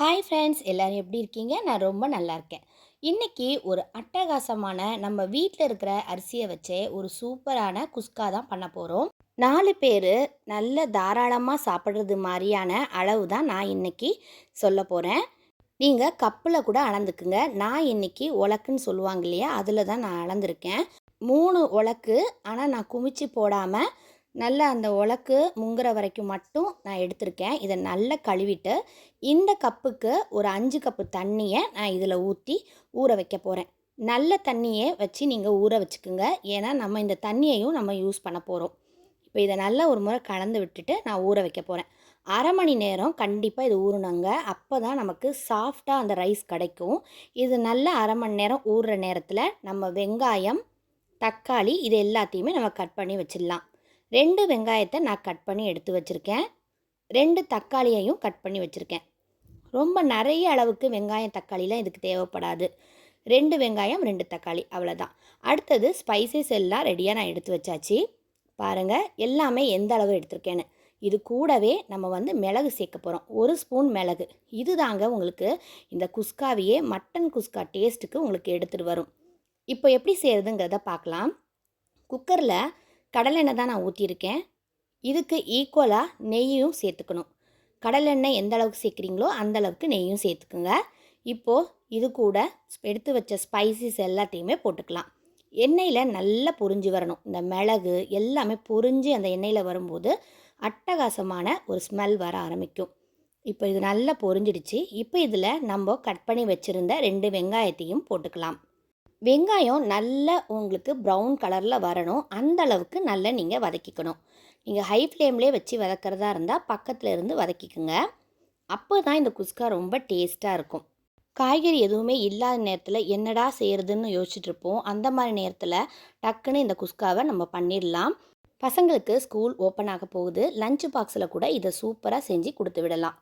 Hi friends எல்லோரும் எப்படி இருக்கீங்க? நான் ரொம்ப நல்லா இருக்கேன். இன்றைக்கி ஒரு அட்டகாசமான நம்ம வீட்டில் இருக்கிற அரிசியை வச்சே ஒரு சூப்பரான குஸ்கா தான் பண்ண போகிறோம் நாலு பேர் நல்ல தாராளமாக சாப்பிட்றது மாதிரியான அளவு தான் நான் இன்றைக்கி சொல்ல போகிறேன் நீங்கள் கப்பில் கூட அளந்துக்குங்க. நான் இன்றைக்கி உலக்குன்னு சொல்லுவாங்க இல்லையா? அதில் தான் நான் அளந்துருக்கேன். மூணு உலக்கு ஆனால் நான் குமிச்சு போடாமல் நல்லா அந்த உலக்கு முங்குற வரைக்கும் மட்டும் நான் எடுத்திருக்கேன். இதை நல்லா கழுவிட்டு இந்த கப்புக்கு ஒரு அஞ்சு கப்பு தண்ணியை நான் இதில் ஊற்றி ஊற வைக்க போகிறேன் நல்ல தண்ணியை வச்சு நீங்கள் ஊற வச்சுக்கோங்க. ஏன்னா நம்ம இந்த தண்ணியையும் நம்ம யூஸ் பண்ண போகிறோம் இப்போ இதை நல்லா ஒரு முறை கலந்து விட்டுட்டு நான் ஊற வைக்க போகிறேன் அரை மணி நேரம் கண்டிப்பாக இது ஊறணுங்க. அப்போ தான் நமக்கு சாஃப்டாக அந்த ரைஸ் கிடைக்கும். இது நல்லா அரை மணி நேரம் ஊறுற நேரத்தில் நம்ம வெங்காயம் தக்காளி இது எல்லாத்தையுமே நம்ம கட் பண்ணி வச்சிடலாம். ரெண்டு வெங்காயத்தை நான் கட் பண்ணி எடுத்து வச்சுருக்கேன். ரெண்டு தக்காளியையும் கட் பண்ணி வச்சுருக்கேன். ரொம்ப நிறைய அளவுக்கு வெங்காயம் தக்காளிலாம் இதுக்கு தேவைப்படாது. ரெண்டு வெங்காயம் ரெண்டு தக்காளி அவ்வளோதான் அடுத்தது ஸ்பைசஸ் எல்லாம் ரெடியாக நான் எடுத்து வச்சாச்சு. பாருங்கள் எல்லாமே எந்த அளவு எடுத்திருக்கேன்னு. இது கூடவே நம்ம வந்து மிளகு சேர்க்க போகிறோம் ஒரு ஸ்பூன் மிளகு. இது தாங்க உங்களுக்கு இந்த குஸ்காவையே மட்டன் குஸ்கா டேஸ்ட்டுக்கு உங்களுக்கு எடுத்துகிட்டு வரும். இப்போ எப்படி செய்கிறதுங்கிறத பார்க்கலாம். குக்கரில் கடலெண்ணெய் தான் நான் ஊற்றியிருக்கேன் இதுக்கு ஈக்குவலாக நெய்யும் சேர்த்துக்கணும். கடலெண்ணெய் எந்த அளவுக்கு சேர்க்குறீங்களோ அந்த அளவுக்கு நெய்யும் சேர்த்துக்குங்க. இப்போது இது கூட எடுத்து வச்ச ஸ்பைசஸ் எல்லாத்தையுமே போட்டுக்கலாம். எண்ணெயில் நல்லா பொரிஞ்சு வரணும். இந்த மிளகு எல்லாமே பொரிஞ்சு அந்த எண்ணெயில் வரும்போது அட்டகாசமான ஒரு ஸ்மெல் வர ஆரம்பிக்கும். இப்போ இது நல்லா பொரிஞ்சிடுச்சு. இப்போ இதில் நம்ம கட் பண்ணி வச்சுருந்த ரெண்டு வெங்காயத்தையும் போட்டுக்கலாம். வெங்காயம் நல்ல உங்களுக்கு ப்ரௌன் கலரில் வரணும். அந்த அளவுக்கு நல்லா நீங்கள் வதக்கிக்கணும். நீங்கள் ஹை ஃப்ளேம்லேயே வச்சு வதக்கிறதா இருந்தால் பக்கத்தில் இருந்து வதக்கிக்கோங்க. அப்போ தான் இந்த குஸ்கா ரொம்ப டேஸ்ட்டாக இருக்கும். காய்கறி எதுவுமே இல்லாத நேரத்தில் என்னடா செய்கிறதுன்னு யோசிச்சுட்ருப்போம். அந்த மாதிரி நேரத்தில் டக்குன்னு இந்த குஸ்காவை நம்ம பண்ணிடலாம். பசங்களுக்கு ஸ்கூல் ஓப்பன் ஆக போகுது. லஞ்ச் பாக்ஸில் கூட இதை சூப்பராக செஞ்சு கொடுத்து விடலாம்.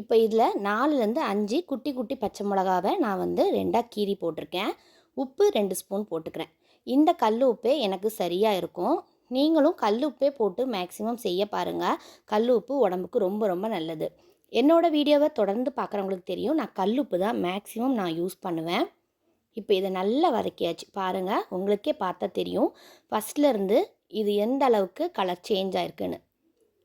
இப்போ இதில் நாலுலேருந்து அஞ்சு குட்டி குட்டி பச்சை மிளகாவை நான் வந்து ரெண்டாக கீரி போட்டிருக்கேன். உப்பு ரெண்டு ஸ்பூன் போட்டுக்கிறேன். இந்த கல் உப்பே எனக்கு சரியாக இருக்கும். நீங்களும் கல் உப்பே போட்டு மேக்ஸிமம் செய்ய பாருங்கள் கல் உப்பு உடம்புக்கு ரொம்ப ரொம்ப நல்லது. என்னோடய வீடியோவை தொடர்ந்து பார்க்குறவங்களுக்கு தெரியும். நான் கல் உப்பு தான் மேக்ஸிமம் நான் யூஸ் பண்ணுவேன். இப்போ இதை நல்லா வதக்கியாச்சு பாருங்கள் உங்களுக்கே பார்த்தா தெரியும். ஃபஸ்ட்லேருந்து இது எந்த அளவுக்கு கலர் சேஞ்ச் ஆயிருக்குன்னு.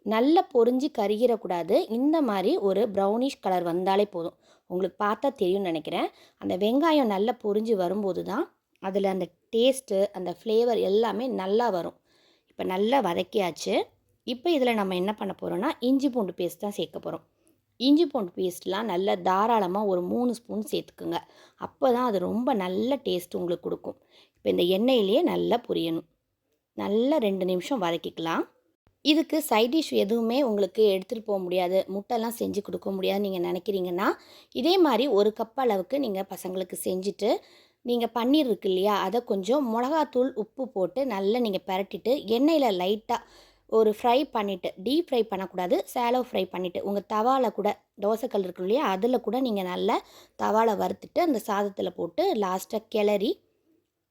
நல்லா பொறிஞ்சு கருகிடக்கூடாது இந்த மாதிரி ஒரு ப்ரௌனிஷ் கலர் வந்தாலே போதும். உங்களுக்கு பார்த்தா தெரியும்னு நினைக்கிறேன். அந்த வெங்காயம் நல்லா பொரிஞ்சு வரும்போது தான் அதில் அந்த டேஸ்ட்டு அந்த ஃப்ளேவர் எல்லாமே நல்லா வரும். இப்போ நல்லா வதக்கியாச்சு. இப்போ இதில் நம்ம என்ன பண்ண போகிறோன்னா இஞ்சி பூண்டு பேஸ்ட் தான் சேர்க்க போகிறோம் இஞ்சி பூண்டு பேஸ்ட்லாம் நல்லா தாராளமாக ஒரு மூணு ஸ்பூன் சேர்த்துக்குங்க. அப்போ தான் அது ரொம்ப நல்ல டேஸ்ட் உங்களுக்கு கொடுக்கும். இப்போ இந்த எண்ணெயிலேயே நல்லா புரியணும். நல்லா ரெண்டு நிமிஷம் வதக்கிக்கலாம். இதுக்கு சைட் டிஷ் எதுவுமே உங்களுக்கு எடுத்துகிட்டு போக முடியாது. முட்டைலாம் செஞ்சு கொடுக்க முடியாது நீங்கள் நினைக்கிறீங்கன்னா இதே மாதிரி ஒரு கப் அளவுக்கு நீங்கள் பசங்களுக்கு செஞ்சுட்டு நீங்கள் பன்னீர் இருக்கு இல்லையா அதை கொஞ்சம் மிளகாத்தூள் உப்பு போட்டு நல்லா நீங்கள் பரட்டிட்டு எண்ணெயில் லைட்டாக ஒரு ஃப்ரை பண்ணிவிட்டு டீப் ஃப்ரை பண்ணக்கூடாது சேலோ ஃப்ரை பண்ணிவிட்டு உங்கள் தவாவில் கூட தோசைக்கல் இருக்கு இல்லையா அதில் கூட நீங்கள் நல்லா தவாவில் வறுத்துட்டு அந்த சாதத்தில் போட்டு லாஸ்ட்டாக கிளறி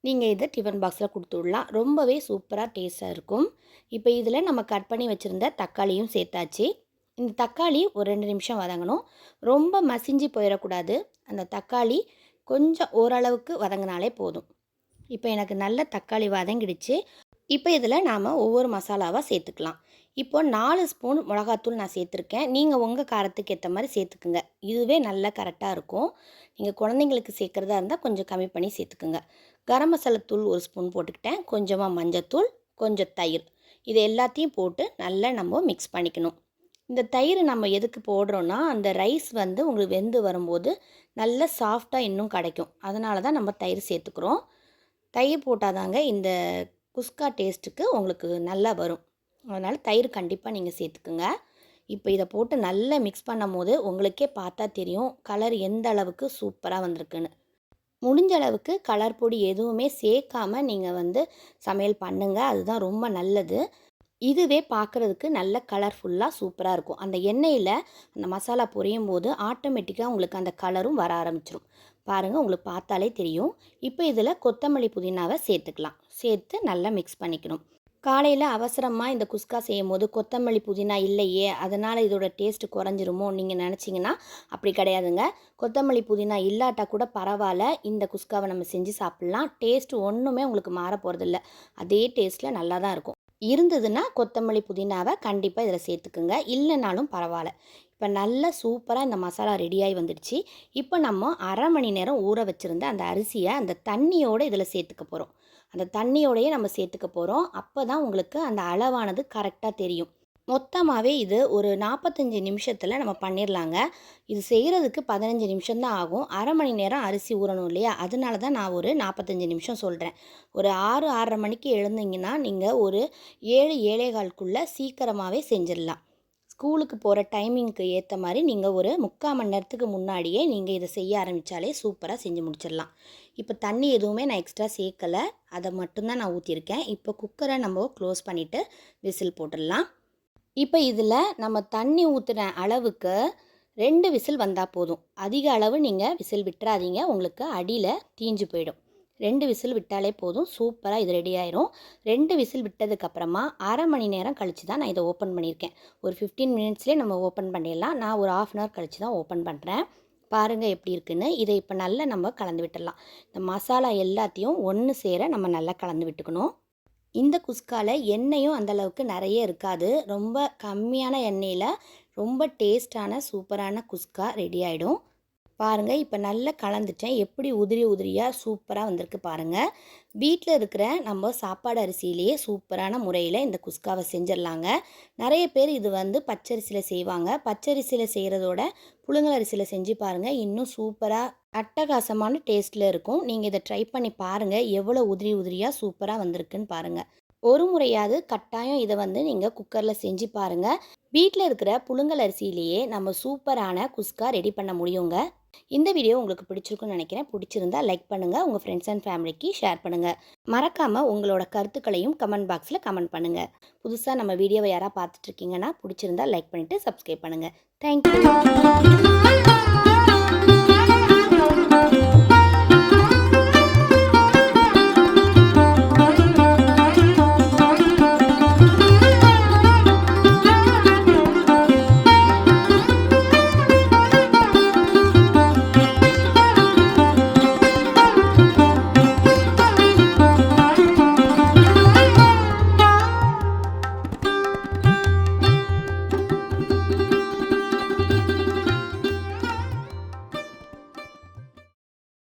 நீங்கள் இதை டிஃபன் பாக்ஸில் கொடுத்து விடலாம் ரொம்பவே சூப்பராக டேஸ்ட்டாக இருக்கும். இப்போ இதில் நம்ம கட் பண்ணி வச்சுருந்த தக்காளியும் சேர்த்தாச்சு. இந்த தக்காளி ஒரு ரெண்டு நிமிஷம் வதங்கணும். ரொம்ப மசிஞ்சு போயிடக்கூடாது. அந்த தக்காளி கொஞ்சம் ஓரளவுக்கு வதங்கினாலே போதும். இப்போ எனக்கு நல்ல தக்காளி வதங்கிடுச்சு. இப்போ இதில் நாம் ஒவ்வொரு மசாலாவாக சேர்த்துக்கலாம். இப்போ நாலு ஸ்பூன் மிளகாத்தூள் நான் சேர்த்துருக்கேன். நீங்கள் உங்கள் காரத்துக்கு ஏற்ற மாதிரி சேர்த்துக்குங்க. இதுவே நல்லா கரெக்டாக இருக்கும். நீங்கள் குழந்தைங்களுக்கு சேர்க்குறதா இருந்தால் கொஞ்சம் கம்மி பண்ணி சேர்த்துக்குங்க. கரம் மசாலா தூள் ஒரு ஸ்பூன் போட்டுக்கிட்டேன். கொஞ்சமாக மஞ்சத்தூள் கொஞ்சம் தயிர். இது எல்லாத்தையும் போட்டு நல்லா நம்ம மிக்ஸ் பண்ணிக்கணும். இந்த தயிர் நம்ம எதுக்கு போடுறோன்னா அந்த ரைஸ் வந்து உங்களுக்கு வெந்து வரும்போது நல்ல சாஃப்டாக இன்னும் கிடைக்கும். அதனால தான் நம்ம தயிர் சேர்த்துக்கிறோம். தயிர் போட்டாதாங்க இந்த குஸ்கா டேஸ்ட்டுக்கு உங்களுக்கு நல்லா வரும். அதனால் தயிர் கண்டிப்பாக நீங்கள் சேர்த்துக்குங்க. இப்போ இதை போட்டு நல்லா மிக்ஸ் பண்ணும் போது உங்களுக்கே பார்த்தா தெரியும் கலர் எந்த அளவுக்கு சூப்பராக வந்திருக்குன்னு. முடிஞ்ச அளவுக்கு கலர் பொடி எதுவுமே சேர்க்காமல் நீங்கள் வந்து சமையல் பண்ணுங்கள் அதுதான் ரொம்ப நல்லது. இதுவே பார்க்குறதுக்கு நல்ல கலர்ஃபுல்லாக சூப்பராக இருக்கும். அந்த எண்ணெயில் அந்த மசாலா பொரியும் போது ஆட்டோமேட்டிக்காக உங்களுக்கு அந்த கலரும் வர ஆரம்பிச்சிடும் பாருங்கள் உங்களுக்கு பார்த்தாலே தெரியும். இப்போ இதில் கொத்தமல்லி புதினாவை சேர்த்துக்கலாம். சேர்த்து நல்லா மிக்ஸ் பண்ணிக்கணும். காலையில் அவசரமாக இந்த குஸ்கா செய்யும்போது கொத்தமல்லி புதினா இல்லையே அதனால் இதோட டேஸ்ட் குறைஞ்சிருமோ நீங்கள் நினச்சிங்கன்னா அப்படி கிடையாதுங்க. கொத்தமல்லி புதினா இல்லாட்டா கூட பரவாயில்ல. இந்த குஸ்காவை நம்ம செஞ்சு சாப்பிட்லாம். டேஸ்ட் ஒன்றுமே உங்களுக்கு மாற போகிறதில்ல அதே டேஸ்ட்டில் நல்லா தான் இருக்கும். இருந்ததுன்னா கொத்தமல்லி புதினாவை கண்டிப்பாக இதில் சேர்த்துக்குங்க. இல்லைனாலும் பரவாயில்ல. இப்போ நல்ல சூப்பராக இந்த மசாலா ரெடியாகி வந்துடுச்சு. இப்போ நம்ம அரை மணி நேரம் ஊற வச்சுருந்த அந்த அரிசியை அந்த தண்ணியோடு இதில் சேர்த்துக்க போகிறோம் அந்த தண்ணியோடையே நம்ம சேர்த்துக்க போகிறோம் அப்போ தான் உங்களுக்கு அந்த அளவானது கரெக்டாக தெரியும். மொத்தமாகவே இது ஒரு நாற்பத்தஞ்சு நிமிஷத்தில் நம்ம பண்ணிடலாங்க இது செய்கிறதுக்கு பதினஞ்சு நிமிஷம் தான் ஆகும். அரை மணி நேரம் அரிசி ஊறணும் இல்லையா? அதனால தான் நான் ஒரு நாற்பத்தஞ்சு நிமிஷம் சொல்கிறேன் ஒரு ஆறு ஆறரை மணிக்கு எழுந்தீங்கன்னா நீங்கள் ஒரு ஏழு ஏழே கால்குள்ளே சீக்கிரமாகவே செஞ்சிடலாம் ஸ்கூலுக்கு போகிற டைமிங்க்கு ஏற்ற மாதிரி நீங்கள் ஒரு முக்கால் மணி நேரத்துக்கு முன்னாடியே நீங்கள் இதை செய்ய ஆரம்பித்தாலே சூப்பராக செஞ்சு முடிச்சிடலாம். இப்போ தண்ணி எதுவுமே நான் எக்ஸ்ட்ரா சேர்க்கலை. அதை மட்டும்தான் நான் ஊற்றிருக்கேன் இப்போ குக்கரை நம்ம க்ளோஸ் பண்ணிவிட்டு விசில் போட்டுடலாம். இப்போ இதில் நம்ம தண்ணி ஊற்றுன அளவுக்கு ரெண்டு விசில் வந்தால் போதும். அதிக அளவு நீங்கள் விசில் விட்டுறாதீங்க. உங்களுக்கு அடியில் தீஞ்சு போயிடும். ரெண்டு விசில் விட்டாலே போதும். சூப்பராக இது ரெடி ஆயிரும். ரெண்டு விசில் விட்டதுக்கப்புறமா அரை மணி நேரம் கழித்து தான் நான் இதை ஓப்பன் பண்ணியிருக்கேன். ஒரு ஃபிஃப்டீன் மினிட்ஸ்லேயே நம்ம ஓப்பன் பண்ணிடலாம். நான் ஒரு ஆஃப் அன் ஹவர் கழித்து தான் ஓப்பன் பண்ணுறேன் பாருங்கள் எப்படி இருக்குன்னு. இதை இப்போ நல்லா நம்ம கலந்து விட்டுடலாம். இந்த மசாலா எல்லாத்தையும் ஒன்று சேர நம்ம நல்லா கலந்து விட்டுக்கணும். இந்த குஸ்கால எண்ணெயும் அந்தளவுக்கு நிறைய இருக்காது. ரொம்ப கம்மியான எண்ணெயில் ரொம்ப டேஸ்டான சூப்பரான குஸ்கா ரெடி ஆகிடும் பாருங்கள் இப்போ நல்லா கலந்துட்டேன். எப்படி உதிரி உதிரியாக சூப்பராக வந்திருக்கு பாருங்கள் வீட்டில் இருக்கிற நம்ம சாப்பாடு அரிசியிலேயே சூப்பரான முறையில் இந்த குஸ்காவை செஞ்சிடலாங்க. நிறைய பேர் இது வந்து பச்சரிசியில் செய்வாங்க. பச்சரிசியில் செய்கிறதோட புழுங்கல் அரிசியில் செஞ்சு பாருங்கள் இன்னும் சூப்பராக அட்டகாசமான டேஸ்ட்டில் இருக்கும். நீங்கள் இதை ட்ரை பண்ணி பாருங்கள் எவ்வளோ உதிரி உதிரியாக சூப்பராக வந்திருக்குன்னு பாருங்கள் ஒரு முறையாவது கட்டாயம் இதை வந்து நீங்கள் குக்கரில் செஞ்சு பாருங்கள் வீட்டில் இருக்கிற புழுங்கல் அரிசியிலேயே நம்ம சூப்பரான குஸ்கா ரெடி பண்ண முடியுங்க. இந்த வீடியோ உங்களுக்கு பிடிச்சிருக்குன்னு நினைக்கிறேன். பிடிச்சிருந்தா லைக் பண்ணுங்கள் உங்கள் ஃப்ரெண்ட்ஸ் அண்ட் ஃபேமிலிக்கு ஷேர் பண்ணுங்கள் மறக்காமல் உங்களோட கருத்துக்களையும் கமெண்ட் பாக்ஸில் கமெண்ட் பண்ணுங்கள் புதுசாக நம்ம வீடியோவை யாராவது பார்த்துட்ருக்கீங்கன்னா பிடிச்சிருந்தா லைக் பண்ணிவிட்டு சப்ஸ்கிரைப் பண்ணுங்கள் தேங்க்யூ